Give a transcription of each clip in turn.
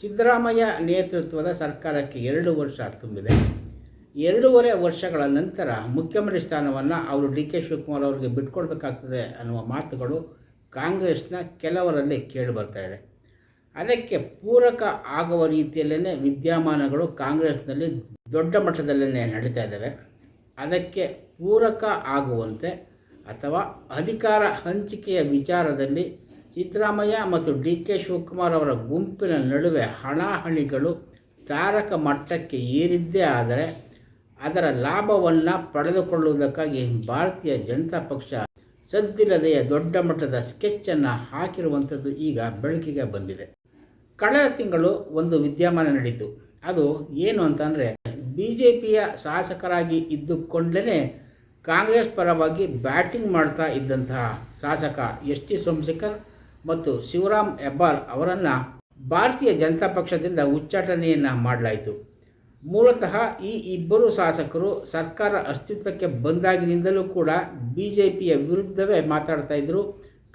ಸಿದ್ದರಾಮಯ್ಯ ನೇತೃತ್ವದ ಸರ್ಕಾರಕ್ಕೆ ಎರಡು ವರ್ಷ ತುಂಬಿದೆ. ಎರಡೂವರೆ ವರ್ಷಗಳ ನಂತರ ಮುಖ್ಯಮಂತ್ರಿ ಸ್ಥಾನವನ್ನು ಅವರು ಡಿ ಕೆ ಶಿವಕುಮಾರ್ ಅವರಿಗೆ ಬಿಟ್ಕೊಡ್ಬೇಕಾಗ್ತದೆ ಅನ್ನುವ ಮಾತುಗಳು ಕಾಂಗ್ರೆಸ್ನ ಕೆಲವರಲ್ಲಿ ಕೇಳಿಬರ್ತಾ ಇದೆ. ಅದಕ್ಕೆ ಪೂರಕ ಆಗುವ ರೀತಿಯಲ್ಲೇ ವಿದ್ಯಮಾನಗಳು ಕಾಂಗ್ರೆಸ್ನಲ್ಲಿ ದೊಡ್ಡ ಮಟ್ಟದಲ್ಲೇ ನಡೀತಾ ಇದ್ದಾವೆ. ಅದಕ್ಕೆ ಪೂರಕ ಆಗುವಂತೆ ಅಥವಾ ಅಧಿಕಾರ ಹಂಚಿಕೆಯ ವಿಚಾರದಲ್ಲಿ ಸಿದ್ದರಾಮಯ್ಯ ಮತ್ತು ಡಿ ಕೆ ಶಿವಕುಮಾರ್ ಅವರ ಗುಂಪಿನ ನಡುವೆ ಹಣಾಹಣಿಗಳು ತಾರಕ ಮಟ್ಟಕ್ಕೆ ಏರಿದ್ದೇ ಆದರೆ ಅದರ ಲಾಭವನ್ನು ಪಡೆದುಕೊಳ್ಳುವುದಕ್ಕಾಗಿ ಭಾರತೀಯ ಜನತಾ ಪಕ್ಷ ಸದ್ದಿಲ್ಲದೆಯ ದೊಡ್ಡ ಮಟ್ಟದ ಸ್ಕೆಚ್ಚನ್ನು ಹಾಕಿರುವಂಥದ್ದು ಈಗ ಬೆಳಕಿಗೆ ಬಂದಿದೆ. ಕಳೆದ ತಿಂಗಳು ಒಂದು ವಿದ್ಯಮಾನ ನಡೀತು. ಅದು ಏನು ಅಂತಂದರೆ ಬಿ ಜೆ ಪಿಯ ಶಾಸಕರಾಗಿ ಇದ್ದುಕೊಂಡೇ ಕಾಂಗ್ರೆಸ್ ಪರವಾಗಿ ಬ್ಯಾಟಿಂಗ್ ಮಾಡ್ತಾ ಇದ್ದಂತಹ ಶಾಸಕ ಎಸ್ ಟಿ ಸೋಮಶೇಖರ್ ಮತ್ತು ಶಿವರಾಮ್ ಹೆಬ್ಬಾರ್ ಅವರನ್ನು ಭಾರತೀಯ ಜನತಾ ಪಕ್ಷದಿಂದ ಉಚ್ಚಾಟನೆಯನ್ನು ಮಾಡಲಾಯಿತು. ಮೂಲತಃ ಈ ಇಬ್ಬರು ಶಾಸಕರು ಸರ್ಕಾರ ಅಸ್ತಿತ್ವಕ್ಕೆ ಬಂದಾಗಿನಿಂದಲೂ ಕೂಡ ಬಿ ಜೆ ಪಿಯ ವಿರುದ್ಧವೇ ಮಾತಾಡ್ತಾ ಇದ್ದರು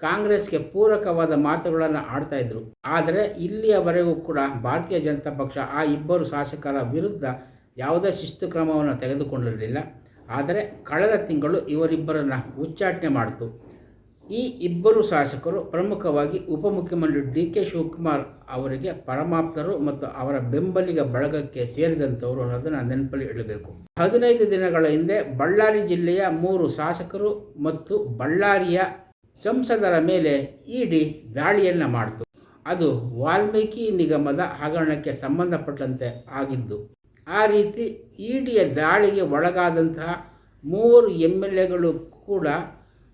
ಕಾಂಗ್ರೆಸ್ಗೆ ಪೂರಕವಾದ ಮಾತುಗಳನ್ನು ಆಡ್ತಾ ಇದ್ದರು ಆದರೆ ಇಲ್ಲಿಯವರೆಗೂ ಕೂಡ ಭಾರತೀಯ ಜನತಾ ಪಕ್ಷ ಆ ಇಬ್ಬರು ಶಾಸಕರ ವಿರುದ್ಧ ಯಾವುದೇ ಶಿಸ್ತು ಕ್ರಮವನ್ನು ತೆಗೆದುಕೊಂಡಿರಲಿಲ್ಲ. ಆದರೆ ಕಳೆದ ತಿಂಗಳು ಇವರಿಬ್ಬರನ್ನು ಉಚ್ಚಾಟನೆ ಮಾಡಿತು. ಈ ಇಬ್ಬರು ಶಾಸಕರು ಪ್ರಮುಖವಾಗಿ ಉಪಮುಖ್ಯಮಂತ್ರಿ ಡಿ ಕೆ ಶಿವಕುಮಾರ್ ಅವರಿಗೆ ಪರಮಾಪ್ತರು ಮತ್ತು ಅವರ ಬೆಂಬಲಿಗ ಬಳಗಕ್ಕೆ ಸೇರಿದಂಥವರು ಅನ್ನೋದನ್ನು ನೆನಪಲ್ಲಿ ಇಡಬೇಕು. ಹದಿನೈದು ದಿನಗಳ ಹಿಂದೆ ಬಳ್ಳಾರಿ ಜಿಲ್ಲೆಯ ಮೂರು ಶಾಸಕರು ಮತ್ತು ಬಳ್ಳಾರಿಯ ಸಂಸದರ ಮೇಲೆ ಇಡಿ ದಾಳಿಯನ್ನು ಮಾಡಿತು. ಅದು ವಾಲ್ಮೀಕಿ ನಿಗಮದ ಹಗರಣಕ್ಕೆ ಸಂಬಂಧಪಟ್ಟಂತೆ ಆಗಿದ್ದು, ಆ ರೀತಿ ಇಡಿಯ ದಾಳಿಗೆ ಒಳಗಾದಂತಹ ಮೂರು ಎಂ ಎಲ್ ಎಗಳು ಕೂಡ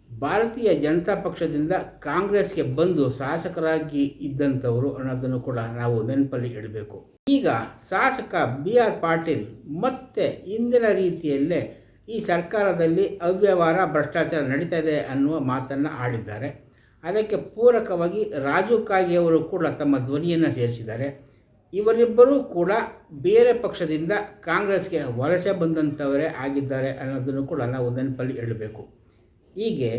ಭಾರತೀಯ ಜನತಾ ಪಕ್ಷದಿಂದ ಕಾಂಗ್ರೆಸ್ಗೆ ಬಂದು ಶಾಸಕರಾಗಿ ಇದ್ದಂಥವರು ಅನ್ನೋದನ್ನು ಕೂಡ ನಾವು ನೆನಪಲ್ಲಿ ಇಡಬೇಕು. ಈಗ ಶಾಸಕ ಬಿ ಆರ್ ಪಾಟೀಲ್ ಮತ್ತೆ ಇಂದಿನ ರೀತಿಯಲ್ಲೇ ಈ ಸರ್ಕಾರದಲ್ಲಿ ಅವ್ಯವಹಾರ, ಭ್ರಷ್ಟಾಚಾರ ನಡೀತಾ ಇದೆ ಅನ್ನುವ ಮಾತನ್ನು ಆಡಿದ್ದಾರೆ. ಅದಕ್ಕೆ ಪೂರಕವಾಗಿ ರಾಜು ಕಾಗೆಯವರು ಕೂಡ ತಮ್ಮ ಧ್ವನಿಯನ್ನು ಸೇರಿಸಿದ್ದಾರೆ. ಇವರಿಬ್ಬರೂ ಕೂಡ ಬೇರೆ ಪಕ್ಷದಿಂದ ಕಾಂಗ್ರೆಸ್ಗೆ ವಲಸೆ ಬಂದಂಥವರೇ ಆಗಿದ್ದಾರೆ ಅನ್ನೋದನ್ನು ಕೂಡ ನಾವು ನೆನಪಲ್ಲಿ ಇಡಬೇಕು. ಹೀಗೆ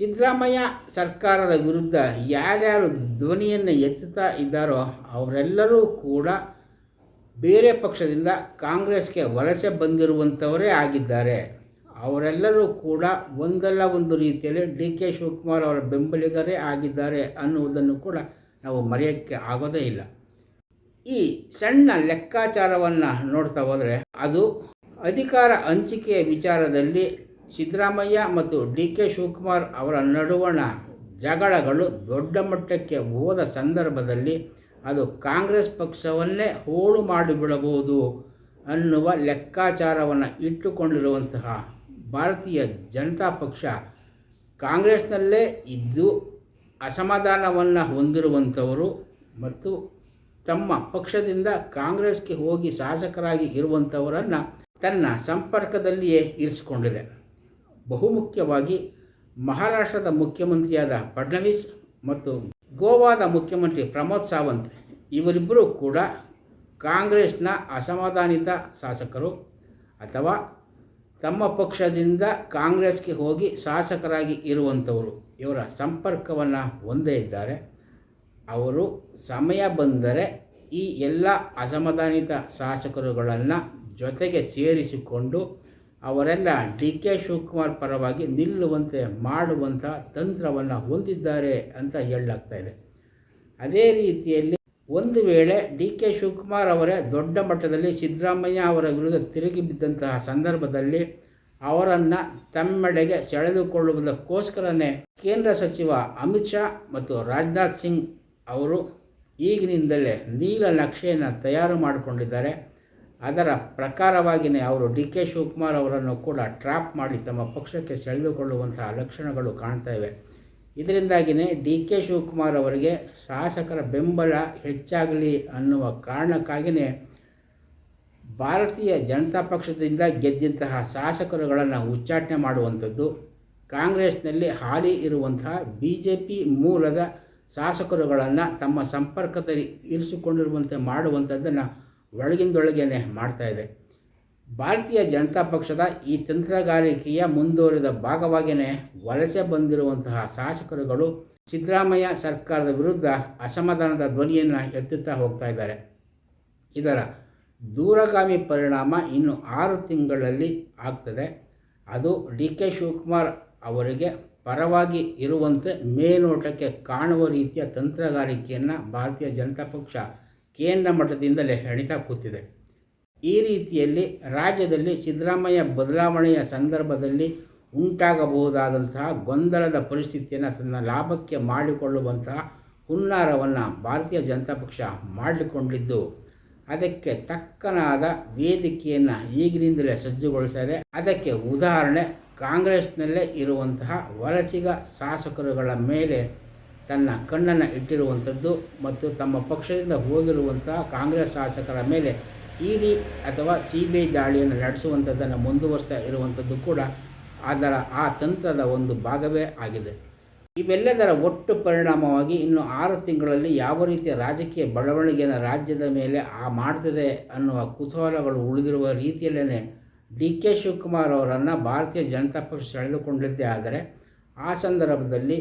ಸಿದ್ದರಾಮಯ್ಯ ಸರ್ಕಾರದ ವಿರುದ್ಧ ಯಾರ್ಯಾರು ಧ್ವನಿಯನ್ನು ಎತ್ತುತ್ತಾ ಇದ್ದಾರೋ ಅವರೆಲ್ಲರೂ ಕೂಡ ಬೇರೆ ಪಕ್ಷದಿಂದ ಕಾಂಗ್ರೆಸ್ಗೆ ವಲಸೆ ಬಂದಿರುವಂಥವರೇ ಆಗಿದ್ದಾರೆ. ಅವರೆಲ್ಲರೂ ಕೂಡ ಒಂದಲ್ಲ ಒಂದು ರೀತಿಯಲ್ಲಿ ಡಿ ಕೆ ಶಿವಕುಮಾರ್ ಅವರ ಬೆಂಬಲಿಗರೇ ಆಗಿದ್ದಾರೆ ಅನ್ನುವುದನ್ನು ಕೂಡ ನಾವು ಮರೆಯೋಕ್ಕೆ ಆಗೋದೇ ಇಲ್ಲ. ಈ ಸಣ್ಣ ಲೆಕ್ಕಾಚಾರವನ್ನು ನೋಡ್ತಾ ಹೋದರೆ ಅದು ಅಧಿಕಾರ ಹಂಚಿಕೆಯ ವಿಚಾರದಲ್ಲಿ ಸಿದ್ದರಾಮಯ್ಯ ಮತ್ತು ಡಿ ಕೆ ಶಿವಕುಮಾರ್ ಅವರ ನಡುವಣ ಜಗಳಗಳು ದೊಡ್ಡ ಮಟ್ಟಕ್ಕೆ ಹೋದ ಸಂದರ್ಭದಲ್ಲಿ ಅದು ಕಾಂಗ್ರೆಸ್ ಪಕ್ಷವನ್ನೇ ಹೋಳು ಮಾಡಿಬಿಡಬಹುದು ಅನ್ನುವ ಲೆಕ್ಕಾಚಾರವನ್ನು ಇಟ್ಟುಕೊಂಡಿರುವಂತಹ ಭಾರತೀಯ ಜನತಾ ಪಕ್ಷ ಕಾಂಗ್ರೆಸ್ನಲ್ಲೇ ಇದ್ದು ಅಸಮಾಧಾನವನ್ನು ಹೊಂದಿರುವಂಥವರು ಮತ್ತು ತಮ್ಮ ಪಕ್ಷದಿಂದ ಕಾಂಗ್ರೆಸ್ಗೆ ಹೋಗಿ ಶಾಸಕರಾಗಿ ಇರುವಂಥವರನ್ನು ತನ್ನ ಸಂಪರ್ಕದಲ್ಲಿಯೇ ಇರಿಸಿಕೊಂಡಿದೆ. ಬಹುಮುಖ್ಯವಾಗಿ ಮಹಾರಾಷ್ಟ್ರದ ಮುಖ್ಯಮಂತ್ರಿಯಾದ ಫಡ್ನವೀಸ್ ಮತ್ತು ಗೋವಾದ ಮುಖ್ಯಮಂತ್ರಿ ಪ್ರಮೋದ್ ಸಾವಂತ್ ಇವರಿಬ್ಬರೂ ಕೂಡ ಕಾಂಗ್ರೆಸ್ನ ಅಸಮಾಧಾನಿತ ಶಾಸಕರು ಅಥವಾ ತಮ್ಮ ಪಕ್ಷದಿಂದ ಕಾಂಗ್ರೆಸ್ಗೆ ಹೋಗಿ ಶಾಸಕರಾಗಿ ಇರುವಂಥವರು. ಇವರ ಸಂಪರ್ಕವನ್ನು ಹೊಂದೇ ಇದ್ದಾರೆ. ಅವರು ಸಮಯ ಬಂದರೆ ಈ ಎಲ್ಲ ಅಸಮಾಧಾನಿತ ಶಾಸಕರುಗಳನ್ನು ಜೊತೆಗೆ ಸೇರಿಸಿಕೊಂಡು ಅವರೆಲ್ಲ ಡಿ ಕೆ ಶಿವಕುಮಾರ್ ಪರವಾಗಿ ನಿಲ್ಲುವಂತೆ ಮಾಡುವಂಥ ತಂತ್ರವನ್ನು ಹೊಂದಿದ್ದಾರೆ ಅಂತ ಹೇಳಲಾಗ್ತಾ ಇದೆ. ಅದೇ ರೀತಿಯಲ್ಲಿ ಒಂದು ವೇಳೆ ಡಿ ಕೆ ಶಿವಕುಮಾರ್ ಅವರೇ ದೊಡ್ಡ ಮಟ್ಟದಲ್ಲಿ ಸಿದ್ದರಾಮಯ್ಯ ಅವರ ವಿರುದ್ಧ ತಿರುಗಿ ಬಿದ್ದಂತಹ ಸಂದರ್ಭದಲ್ಲಿ ಅವರನ್ನು ತಮ್ಮೆಡೆಗೆ ಸೆಳೆದುಕೊಳ್ಳುವುದಕ್ಕೋಸ್ಕರನೇ ಕೇಂದ್ರ ಸಚಿವ ಅಮಿತ್ ಶಾ ಮತ್ತು ರಾಜನಾಥ್ ಸಿಂಗ್ ಅವರು ಈಗಿನಿಂದಲೇ ನೀಲ ನಕ್ಷೆಯನ್ನು ತಯಾರು ಮಾಡಿಕೊಂಡಿದ್ದಾರೆ. ಅದರ ಪ್ರಕಾರವಾಗಿಯೇ ಅವರು ಡಿ ಕೆ ಶಿವಕುಮಾರ್ ಅವರನ್ನು ಕೂಡ ಟ್ರ್ಯಾಪ್ ಮಾಡಿ ತಮ್ಮ ಪಕ್ಷಕ್ಕೆ ಸೆಳೆದುಕೊಳ್ಳುವಂತಹ ಲಕ್ಷಣಗಳು ಕಾಣ್ತಾ ಇವೆ. ಇದರಿಂದಾಗಿಯೇ ಡಿ ಕೆ ಶಿವಕುಮಾರ್ ಅವರಿಗೆ ಶಾಸಕರ ಬೆಂಬಲ ಹೆಚ್ಚಾಗಲಿ ಅನ್ನುವ ಕಾರಣಕ್ಕಾಗಿಯೇ ಭಾರತೀಯ ಜನತಾ ಪಕ್ಷದಿಂದ ಗೆದ್ದಂತಹ ಶಾಸಕರುಗಳನ್ನು ಉಚ್ಚಾಟನೆ ಮಾಡುವಂಥದ್ದು, ಕಾಂಗ್ರೆಸ್ನಲ್ಲಿ ಹಾಲಿ ಇರುವಂತಹ ಬಿ ಜೆ ಪಿ ಮೂಲದ ಶಾಸಕರುಗಳನ್ನು ತಮ್ಮ ಸಂಪರ್ಕದಲ್ಲಿ ಇರಿಸಿಕೊಂಡಿರುವಂತೆ ಮಾಡುವಂಥದ್ದನ್ನು ಒಳಗಿಂದೊಳಗೇನೆ ಮಾಡ್ತಾ ಇದೆ. ಭಾರತೀಯ ಜನತಾ ಪಕ್ಷದ ಈ ತಂತ್ರಗಾರಿಕೆಯ ಮುಂದುವರಿದ ಭಾಗವಾಗಿಯೇ ವಲಸೆ ಬಂದಿರುವಂತಹ ಶಾಸಕರುಗಳು ಸಿದ್ದರಾಮಯ್ಯ ಸರ್ಕಾರದ ವಿರುದ್ಧ ಅಸಮಾಧಾನದ ಧ್ವನಿಯನ್ನು ಎತ್ತುತ್ತಾ ಹೋಗ್ತಾ ಇದ್ದಾರೆ. ಇದರ ದೂರಗಾಮಿ ಪರಿಣಾಮ ಇನ್ನು ಆರು ತಿಂಗಳಲ್ಲಿ ಆಗ್ತದೆ. ಅದು ಡಿ ಕೆ ಶಿವಕುಮಾರ್ ಅವರಿಗೆ ಪರವಾಗಿ ಇರುವಂತೆ ಮೇಲ್ನೋಟಕ್ಕೆ ಕಾಣುವ ರೀತಿಯ ತಂತ್ರಗಾರಿಕೆಯನ್ನು ಭಾರತೀಯ ಜನತಾ ಪಕ್ಷ ಕೇಂದ್ರ ಮಟ್ಟದಿಂದಲೇ ಹೆಣಿತಾ ಕೂತಿದೆ. ಈ ರೀತಿಯಲ್ಲಿ ರಾಜ್ಯದಲ್ಲಿ ಸಿದ್ದರಾಮಯ್ಯ ಬದಲಾವಣೆಯ ಸಂದರ್ಭದಲ್ಲಿ ಉಂಟಾಗಬಹುದಾದಂತಹ ಗೊಂದಲದ ಪರಿಸ್ಥಿತಿಯನ್ನು ತನ್ನ ಲಾಭಕ್ಕೆ ಮಾಡಿಕೊಳ್ಳುವಂತಹ ಹುನ್ನಾರವನ್ನು ಭಾರತೀಯ ಜನತಾ ಪಕ್ಷ ಮಾಡಿಕೊಂಡಿದ್ದು, ಅದಕ್ಕೆ ತಕ್ಕನಾದ ವೇದಿಕೆಯನ್ನು ಈಗಿನಿಂದಲೇ ಸಜ್ಜುಗೊಳಿಸಿದೆ ಅದಕ್ಕೆ ಉದಾಹರಣೆ, ಕಾಂಗ್ರೆಸ್ನಲ್ಲೇ ಇರುವಂತಹ ವಲಸಿಗ ಶಾಸಕರುಗಳ ಮೇಲೆ ತನ್ನ ಕಣ್ಣನ್ನು ಇಟ್ಟಿರುವಂಥದ್ದು ಮತ್ತು ತಮ್ಮ ಪಕ್ಷದಿಂದ ಹೋಗಿರುವಂತಹ ಕಾಂಗ್ರೆಸ್ ಶಾಸಕರ ಮೇಲೆ ಇಡಿ ಅಥವಾ ಸಿ ಬಿ ಐ ದಾಳಿಯನ್ನು ನಡೆಸುವಂಥದ್ದನ್ನು ಮುಂದುವರಿಸ್ತಾ ಇರುವಂಥದ್ದು ಕೂಡ ಅದರ ಆ ತಂತ್ರದ ಒಂದು ಭಾಗವೇ ಆಗಿದೆ. ಇವೆಲ್ಲದರ ಒಟ್ಟು ಪರಿಣಾಮವಾಗಿ ಇನ್ನು ಆರು ತಿಂಗಳಲ್ಲಿ ಯಾವ ರೀತಿಯ ರಾಜಕೀಯ ಬೆಳವಣಿಗೆಯನ್ನು ರಾಜ್ಯದ ಮೇಲೆ ಆ ಮಾಡ್ತದೆ ಅನ್ನುವ ಕುತೂಹಲಗಳು ಉಳಿದಿರುವ ರೀತಿಯಲ್ಲೇ ಡಿ ಕೆ ಶಿವಕುಮಾರ್ ಅವರನ್ನು ಭಾರತೀಯ ಜನತಾ ಪಕ್ಷ ಸೆಳೆದುಕೊಂಡಿದ್ದೇ ಆದರೆ ಆ ಸಂದರ್ಭದಲ್ಲಿ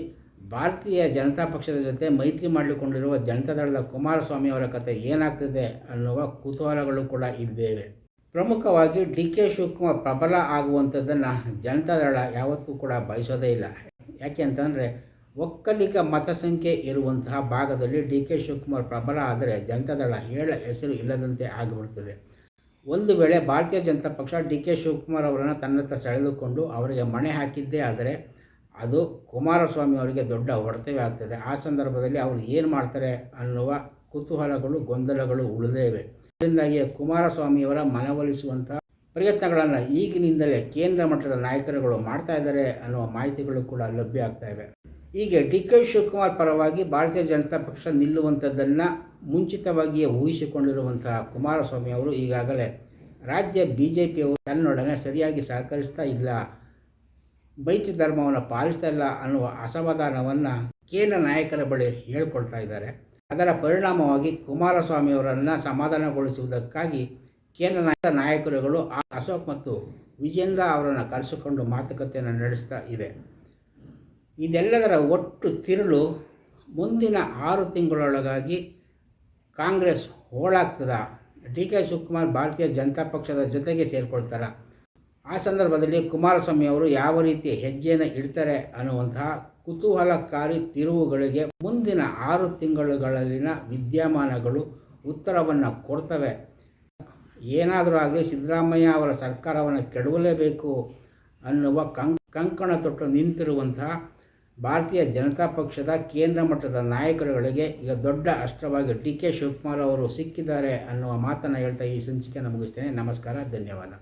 ಭಾರತೀಯ ಜನತಾ ಪಕ್ಷದ ಜೊತೆ ಮೈತ್ರಿ ಮಾಡಿಕೊಂಡಿರುವ ಜನತಾದಳದ ಕುಮಾರಸ್ವಾಮಿ ಅವರ ಕಥೆ ಏನಾಗ್ತದೆ ಅನ್ನುವ ಕುತೂಹಲಗಳು ಕೂಡ ಇದ್ದೇವೆ. ಪ್ರಮುಖವಾಗಿ ಡಿ ಕೆ ಶಿವಕುಮಾರ್ ಪ್ರಬಲ ಆಗುವಂಥದ್ದನ್ನು ಜನತಾದಳ ಯಾವತ್ತೂ ಕೂಡ ಬಯಸೋದೇ ಇಲ್ಲ. ಯಾಕೆ ಅಂತಂದರೆ ಒಕ್ಕಲಿಗ ಮತಸಂಖ್ಯೆ ಇರುವಂತಹ ಭಾಗದಲ್ಲಿ ಡಿ ಕೆ ಶಿವಕುಮಾರ್ ಪ್ರಬಲ ಆದರೆ ಜನತಾದಳ ಹೇಳ ಹೆಸರು ಇಲ್ಲದಂತೆ ಆಗಿಬಿಡ್ತದೆ. ಒಂದು ವೇಳೆ ಭಾರತೀಯ ಜನತಾ ಪಕ್ಷ ಡಿ ಕೆ ಶಿವಕುಮಾರ್ ಅವರನ್ನು ತನ್ನತ್ತ ಸೆಳೆದುಕೊಂಡು ಅವರಿಗೆ ಮಣೆ ಹಾಕಿದ್ದೇ ಆದರೆ ಅದು ಕುಮಾರಸ್ವಾಮಿ ಅವರಿಗೆ ದೊಡ್ಡ ಹೊಡೆತವೇ ಆಗ್ತದೆ. ಆ ಸಂದರ್ಭದಲ್ಲಿ ಅವರು ಏನು ಮಾಡ್ತಾರೆ ಅನ್ನುವ ಕುತೂಹಲಗಳು, ಗೊಂದಲಗಳು ಉಳಿದೇವೆ ಇದರಿಂದಾಗಿ ಕುಮಾರಸ್ವಾಮಿಯವರ ಮನವೊಲಿಸುವಂತಹ ಪ್ರಯತ್ನಗಳನ್ನು ಈಗಿನಿಂದಲೇ ಕೇಂದ್ರ ಮಟ್ಟದ ನಾಯಕರುಗಳು ಮಾಡ್ತಾ ಇದ್ದಾರೆ ಅನ್ನುವ ಮಾಹಿತಿಗಳು ಕೂಡ ಲಭ್ಯ ಆಗ್ತಾ ಇವೆ. ಹೀಗೆ ಡಿ ಕೆ ಶಿವಕುಮಾರ್ ಪರವಾಗಿ ಭಾರತೀಯ ಜನತಾ ಪಕ್ಷ ನಿಲ್ಲುವಂಥದ್ದನ್ನು ಮುಂಚಿತವಾಗಿಯೇ ಊಹಿಸಿಕೊಂಡಿರುವಂತಹ ಕುಮಾರಸ್ವಾಮಿ ಅವರು ಈಗಾಗಲೇ ರಾಜ್ಯ ಬಿ ಜೆ ಪಿಯವರು ತನ್ನೊಡನೆ ಸರಿಯಾಗಿ ಸಹಕರಿಸ್ತಾ ಇಲ್ಲ. ಬೈತಿ ಧರ್ಮವನ್ನು ಪಾಲಿಸ್ತಾ ಇಲ್ಲ ಅನ್ನುವ ಅಸಮಾಧಾನವನ್ನು ಕೇಂದ್ರ ನಾಯಕರ ಬಳಿ ಹೇಳ್ಕೊಳ್ತಾ ಇದ್ದಾರೆ. ಅದರ ಪರಿಣಾಮವಾಗಿ ಕುಮಾರಸ್ವಾಮಿಯವರನ್ನು ಸಮಾಧಾನಗೊಳಿಸುವುದಕ್ಕಾಗಿ ಕೇಂದ್ರ ನಾಯಕ ನಾಯಕರುಗಳು ಅಶೋಕ್ ಮತ್ತು ವಿಜೇಂದ್ರ ಅವರನ್ನು ಕರೆಸಿಕೊಂಡು ಮಾತುಕತೆಯನ್ನು ನಡೆಸ್ತಾ ಇದೆ. ಇದೆಲ್ಲದರ ಒಟ್ಟು ತಿರುಳು ಮುಂದಿನ ಆರು ತಿಂಗಳೊಳಗಾಗಿ ಕಾಂಗ್ರೆಸ್ ಹೋಳಾಗ್ತದ. ಡಿ ಕೆ ಶಿವಕುಮಾರ್ ಭಾರತೀಯ ಜನತಾ ಪಕ್ಷದ ಜೊತೆಗೆ ಸೇರಿಕೊಳ್ತಾರ. ಆ ಸಂದರ್ಭದಲ್ಲಿ ಕುಮಾರಸ್ವಾಮಿ ಅವರು ಯಾವ ರೀತಿ ಹೆಜ್ಜೆಯನ್ನು ಇಡ್ತಾರೆ ಅನ್ನುವಂತಹ ಕುತೂಹಲಕಾರಿ ತಿರುವುಗಳಿಗೆ ಮುಂದಿನ ಆರು ತಿಂಗಳುಗಳಲ್ಲಿನ ವಿದ್ಯಮಾನಗಳು ಉತ್ತರವನ್ನು ಕೊಡ್ತವೆ. ಏನಾದರೂ ಆಗಲಿ ಸಿದ್ದರಾಮಯ್ಯ ಅವರ ಸರ್ಕಾರವನ್ನು ಕೆಡವಲೇಬೇಕು ಅನ್ನುವ ಕಂ ಕಂಕಣ ತೊಟ್ಟು ನಿಂತಿರುವಂತಹ ಭಾರತೀಯ ಜನತಾ ಪಕ್ಷದ ಕೇಂದ್ರ ಮಟ್ಟದ ನಾಯಕರುಗಳಿಗೆ ಈಗ ದೊಡ್ಡ ಅಷ್ಟವಾಗಿ ಡಿ ಕೆ ಶಿವಕುಮಾರ್ ಅವರು ಸಿಕ್ಕಿದ್ದಾರೆ ಅನ್ನುವ ಮಾತನ್ನು ಹೇಳ್ತಾ ಈ ಸಂಚಿಕೆಯನ್ನು ಮುಗಿಸ್ತೇನೆ. ನಮಸ್ಕಾರ, ಧನ್ಯವಾದ.